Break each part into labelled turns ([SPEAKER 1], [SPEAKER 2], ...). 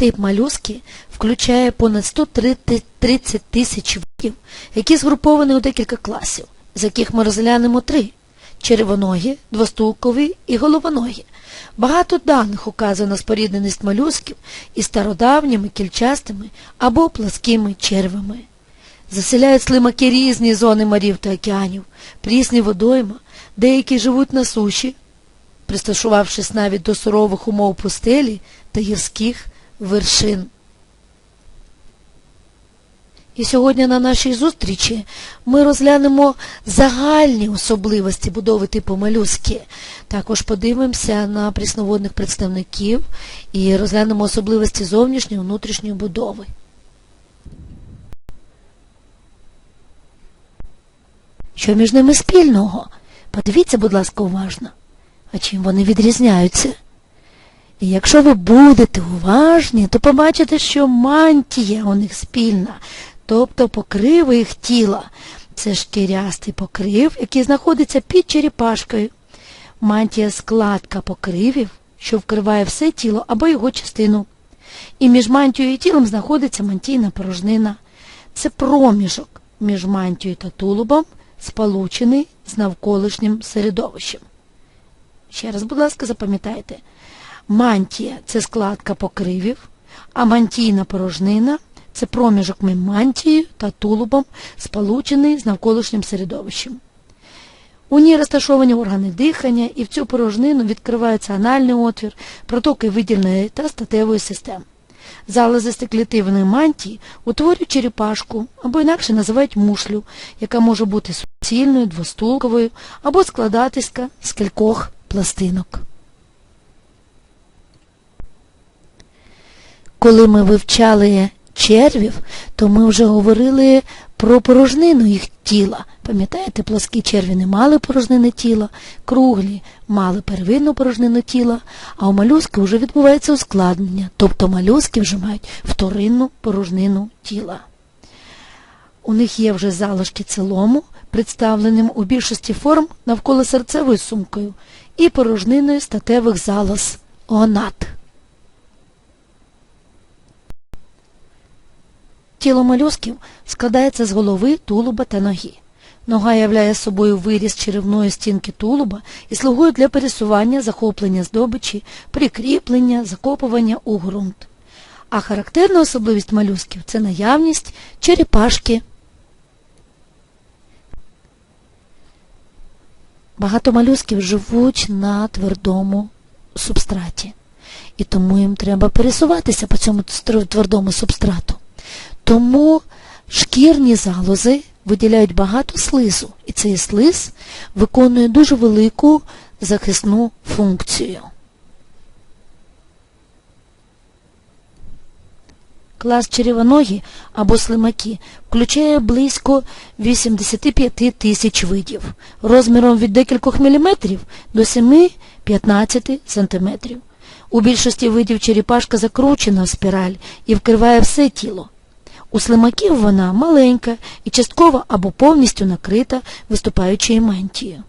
[SPEAKER 1] Тип малюски включає понад 130 тисяч видів, які згруповані у декілька класів, з яких ми розглянемо три червоногі, двостулкові і головоногі. Багато даних указує на спорідненість молюсків із стародавніми кільчастими або пласкими червами. Заселяють слимаки різні зони морів та океанів, прісні водойма, деякі живуть на суші, пристосувавшись навіть до сурових умов пустелі та гірських вершин. І сьогодні на нашій зустрічі ми розглянемо загальні особливості будови типу малюски. Також подивимося на прісноводних представників і розглянемо особливості зовнішньої і внутрішньої будови. Що між ними спільного? Подивіться, будь ласка, уважно. А чим вони відрізняються? І якщо ви будете уважні, то побачите, що мантія у них спільна, тобто покриви їх тіла. Це шкірястий покрив, який знаходиться під черепашкою. Мантія складка покривів, що вкриває все тіло або його частину. І між мантією і тілом знаходиться мантійна порожнина. Це проміжок між мантією та тулубом, сполучений з навколишнім середовищем. Ще раз, будь ласка, запам'ятайте. Мантія це складка покривів, а мантійна порожнина це проміжок між мантією та тулубом, сполучений з навколишнім середовищем. У ній розташовані органи дихання, і в цю порожнину відкривається анальний отвір, протоки видільної та статевої систем. Залози стеклітивної мантії утворюють черепашку або інакше називають мушлю, яка може бути суцільною, двостулковою або складатися з кількох пластинок. Коли ми вивчали червів, то ми вже говорили про порожнину їх тіла. Пам'ятаєте, плоскі черві не мали порожнини тіла, круглі мали первинну порожнину тіла, а у малюски вже відбувається ускладнення, тобто малюски вже мають вторинну порожнину тіла. У них є вже залишки целому, представленим у більшості форм навколо серцевою сумкою і порожниною статевих залоз гонат. Тіло молюсків складається з голови, тулуба та ноги. Нога являє собою виріз черевної стінки тулуба і слугує для пересування, захоплення здобичі, прикріплення, закопування у ґрунт. А характерна особливість молюсків це наявність черепашки. Багато молюсків живуть на твердому субстраті, і тому їм треба пересуватися по цьому твердому субстрату. Тому шкірні залози виділяють багато слизу, і цей слиз виконує дуже велику захисну функцію. Клас черевоногі або слимаки включає близько 85 тисяч видів, розміром від декількох міліметрів до 7-15 сантиметрів. У більшості видів черепашка закручена в спіраль і вкриває все тіло. У слимаків вона маленька і частково або повністю накрита виступаючою мантією.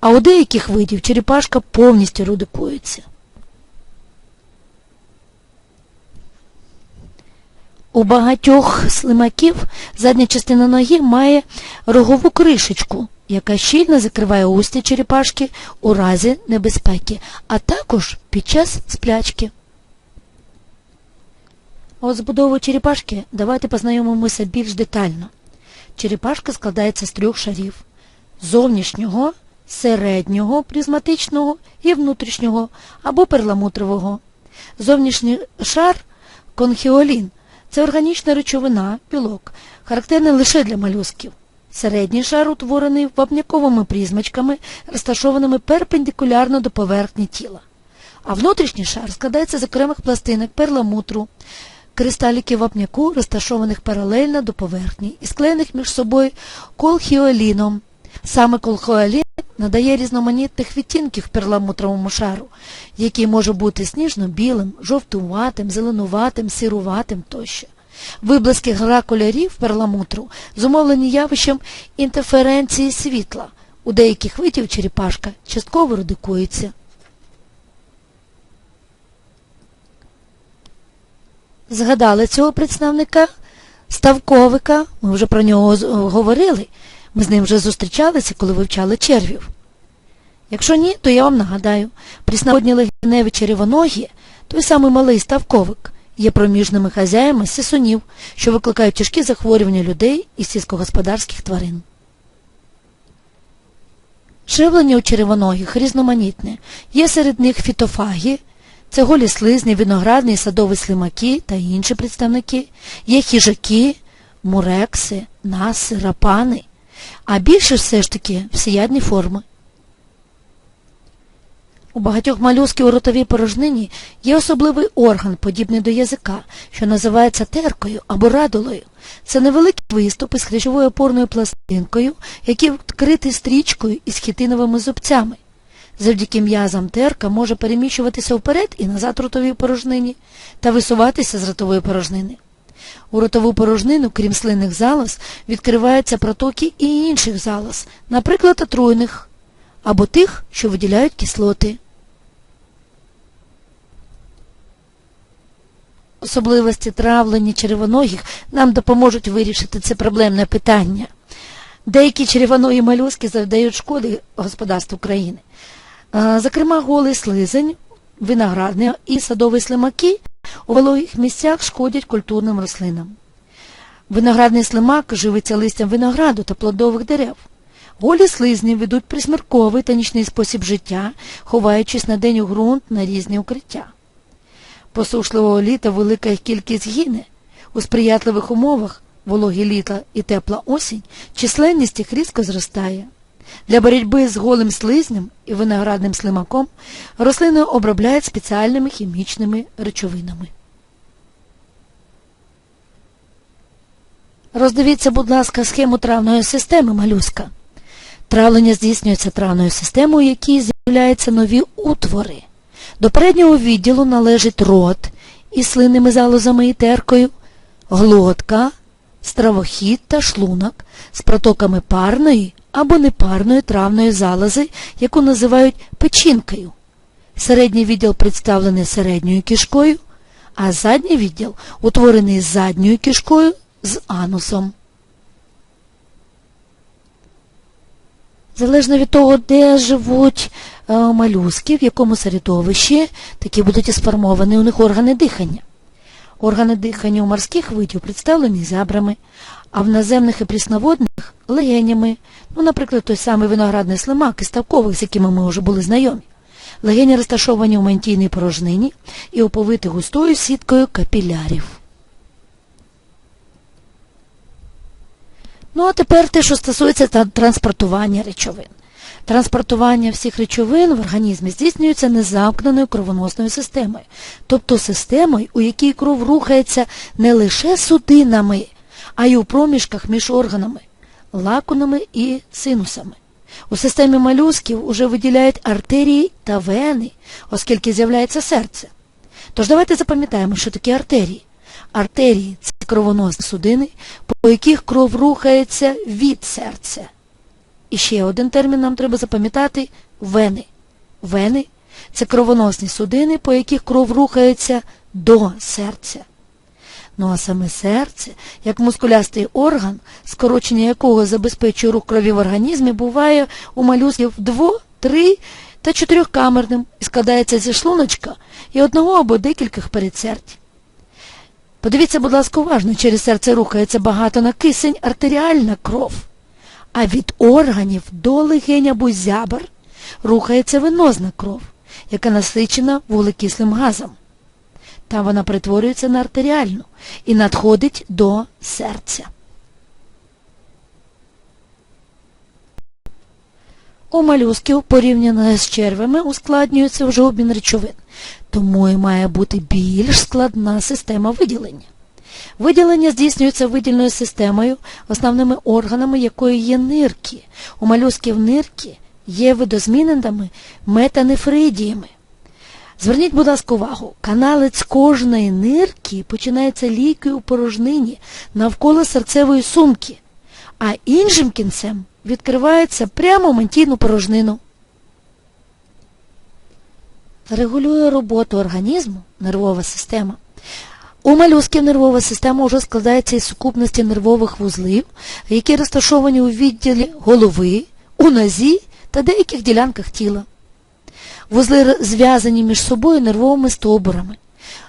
[SPEAKER 1] А у деяких видів черепашка повністю рудикується. У багатьох слимаків задня частина ноги має рогову кришечку, яка щільно закриває устя черепашки у разі небезпеки, а також під час сплячки. От з черепашки давайте познайомимося більш детально. Черепашка складається з трьох шарів зовнішнього, середнього призматичного і внутрішнього або перламутрового. Зовнішній шар конхіолін це органічна речовина, білок, характерний лише для молюсків. Середній шар утворений вапняковими призмачками, розташованими перпендикулярно до поверхні тіла. А внутрішній шар складається з окремих пластинок перламутру, кристаліків вапняку, розташованих паралельно до поверхні і склеєних між собою колхіоліном. Саме колхіолін надає різноманітних відтінків перламутровому шару, який може бути сніжно-білим, жовтуватим, зеленуватим, сіруватим тощо. Виблиски гра кольорів перламутру зумовлені явищем інтерференції світла. У деяких видів черепашка частково радикується. Згадали цього представника ставковика, ми вже про нього говорили, ми з ним вже зустрічалися, коли вивчали червів. Якщо ні, то я вам нагадаю, прісноводні легеневі черевоногі, той самий малий ставковик, є проміжними хазяями сисунів, що викликають тяжкі захворювання людей і сільськогосподарських тварин. Живлення у черевоногих різноманітне. Є серед них фітофаги, це голі слизні, виноградні, садові слимаки та інші представники. Є хижаки, мурекси, наси, рапани, а більше все ж таки всеядні форми. У багатьох молюсків у ротовій порожнині є особливий орган, подібний до язика, що називається теркою або радулою. Це невеликий виступ із хрящовою опорною пластинкою, який вкритий стрічкою із хітиновими зубцями. Завдяки м'язам терка може переміщуватися вперед і назад ротовій порожнині та висуватися з ротової порожнини. У ротову порожнину, крім слинних залоз, відкриваються протоки і інших залоз, наприклад, отруйних, або тих, що виділяють кислоти. Особливості травлення червоногих нам допоможуть вирішити це проблемне питання. Деякі червоної молюски завдають шкоди господарству країни. Зокрема, голий слизень, виноградний і садові слимаки у вологих місцях шкодять культурним рослинам. Виноградний слимак живиться листям винограду та плодових дерев. Голі слизні ведуть присмірковий та нічний спосіб життя, ховаючись на день у ґрунт на різні укриття. Посушливого літа велика їх кількість гине. У сприятливих умовах вологі літа і тепла осінь численність їх різко зростає. Для боротьби з голим слизнем і виноградним слимаком рослини обробляють спеціальними хімічними речовинами. Роздивіться, будь ласка, схему травної системи малюска. Травлення здійснюється травною системою, у якій з'являються нові утвори. До переднього відділу належить рот із слинними залозами і теркою, глотка, стравохід та шлунок з протоками парної або непарної травної залози, яку називають печінкою. Середній відділ представлений середньою кишкою, а задній відділ утворений задньою кишкою з анусом. Залежно від того, де живуть е, малюски, в якому середовищі, такі будуть і сформовані у них органи дихання. Органи дихання у морських видів представлені зябрами, а в наземних і прісноводних легенями, ну, наприклад, той самий виноградний слимак і ставкових, з якими ми вже були знайомі. Легені розташовані у мантійній порожнині і оповиті густою сіткою капілярів. Ну, а тепер те, що стосується транспортування речовин. Транспортування всіх речовин в організмі здійснюється незамкненою кровоносною системою, тобто системою, у якій кров рухається не лише судинами, а й у проміжках між органами, лакунами і синусами. У системі молюсків уже виділяють артерії та вени, оскільки з'являється серце. Тож давайте запам'ятаємо, що таке артерії. Артерії це кровоносні судини, по яких кров рухається від серця. І ще один термін нам треба запам'ятати вени. Вени це кровоносні судини, по яких кров рухається до серця. Ну а саме серце, як мускулястий орган, скорочення якого забезпечує рух крові в організмі, буває у малюсків дво, три та чотирьохкамерним і складається зі шлуночка і одного або декількох передсердь. Подивіться, будь ласка, уважно, через серце рухається багато на кисень артеріальна кров, а від органів до легень або зябр рухається венозна кров, яка насичена вуглекислим газом. Там вона перетворюється на артеріальну і надходить до серця. У молюсків порівняно з червами ускладнюється вже обмін речовин, тому і має бути більш складна система виділення. Виділення здійснюється видільною системою, основними органами якої є нирки. У молюсків нирки є видозміненими метанефридіями. Зверніть, будь ласка, увагу, каналець кожної нирки починається лійкою у порожнині навколо серцевої сумки, а іншим кінцем відкривається прямо в мантійну порожнину. Регулює роботу організму нервова система. У молюсків нервова система вже складається із сукупності нервових вузлів, які розташовані у відділі голови, у нозі та деяких ділянках тіла. Вузли зв'язані між собою нервовими стовбурами.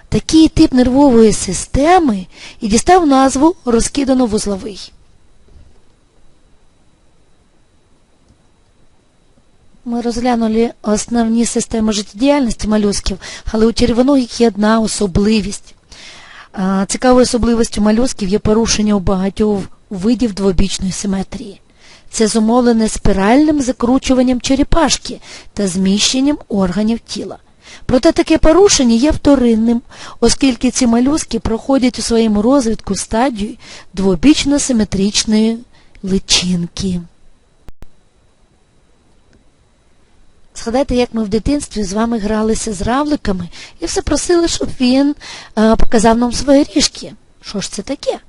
[SPEAKER 1] Такий тип нервової системи і дістав назву розкидано-вузловий. Ми розглянули основні системи життєдіяльності молюсків, але у червоногих є одна особливість. Цікавою особливістю молюсків є порушення у багатьох видів двобічної симетрії. Це зумовлене спіральним закручуванням черепашки та зміщенням органів тіла. Проте таке порушення є вторинним, оскільки ці молюски проходять у своєму розвитку стадію двобічно-симетричної личинки. Згадайте, як ми в дитинстві з вами гралися з равликами і все просили, щоб він е, показав нам свої ріжки. Що ж це таке?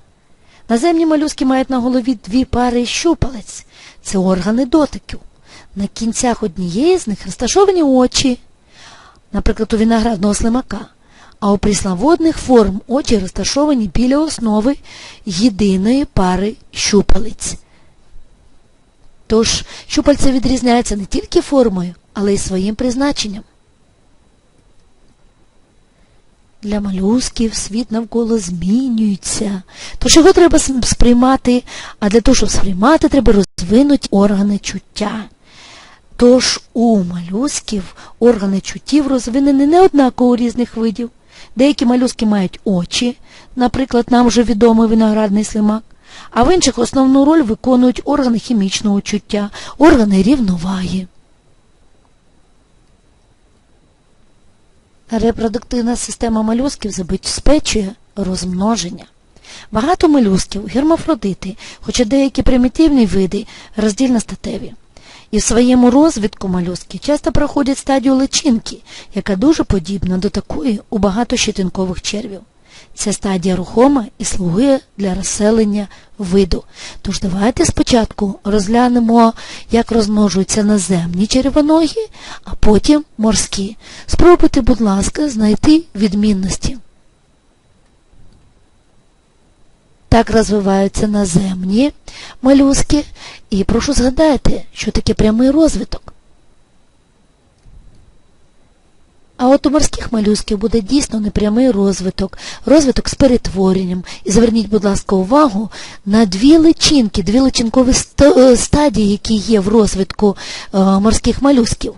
[SPEAKER 1] Наземні молюски мають на голові дві пари щупалець. Це органи дотиків. На кінцях однієї з них розташовані очі, наприклад, у виноградного слимака, а у прісноводних форм очі розташовані біля основи єдиної пари щупалець. Тож щупальця відрізняються не тільки формою, але й своїм призначенням. Для молюсків світ навколо змінюється. Тож його треба сприймати, а для того, щоб сприймати, треба розвинути органи чуття. Тож у молюсків органи чуттів розвинені не однаково у різних видів. Деякі молюски мають очі, наприклад, нам вже відомий виноградний слимак, а в інших основну роль виконують органи хімічного чуття, органи рівноваги. Репродуктивна система молюсків забезпечує розмноження. Багато молюсків гермафродити, хоча деякі примітивні види роздільно статеві. І в своєму розвитку молюски часто проходять стадію личинки, яка дуже подібна до такої у багатощитинкових червів. Ця стадія рухома і слугує для розселення виду. Тож давайте спочатку розглянемо, як розмножуються наземні червоногі, а потім морські. Спробуйте, будь ласка, знайти відмінності. Так розвиваються наземні молюски. І прошу згадайте, що таке прямий розвиток. А от у морських молюсків буде дійсно непрямий розвиток, розвиток з перетворенням. І зверніть, будь ласка, увагу на дві личинки, дві личинкові е, стадії, які є в розвитку е, морських молюсків.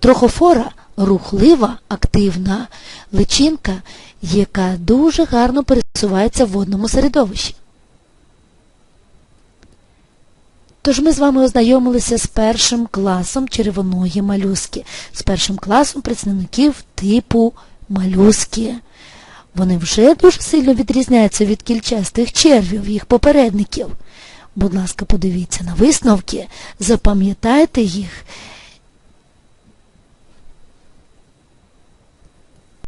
[SPEAKER 1] Трохофора рухлива, активна личинка, яка дуже гарно пересувається в водному середовищі. Тож ми з вами ознайомилися з першим класом червоної малюски, з першим класом представників типу малюски. Вони вже дуже сильно відрізняються від кільчастих червів, їх попередників. Будь ласка, подивіться на висновки, запам'ятайте їх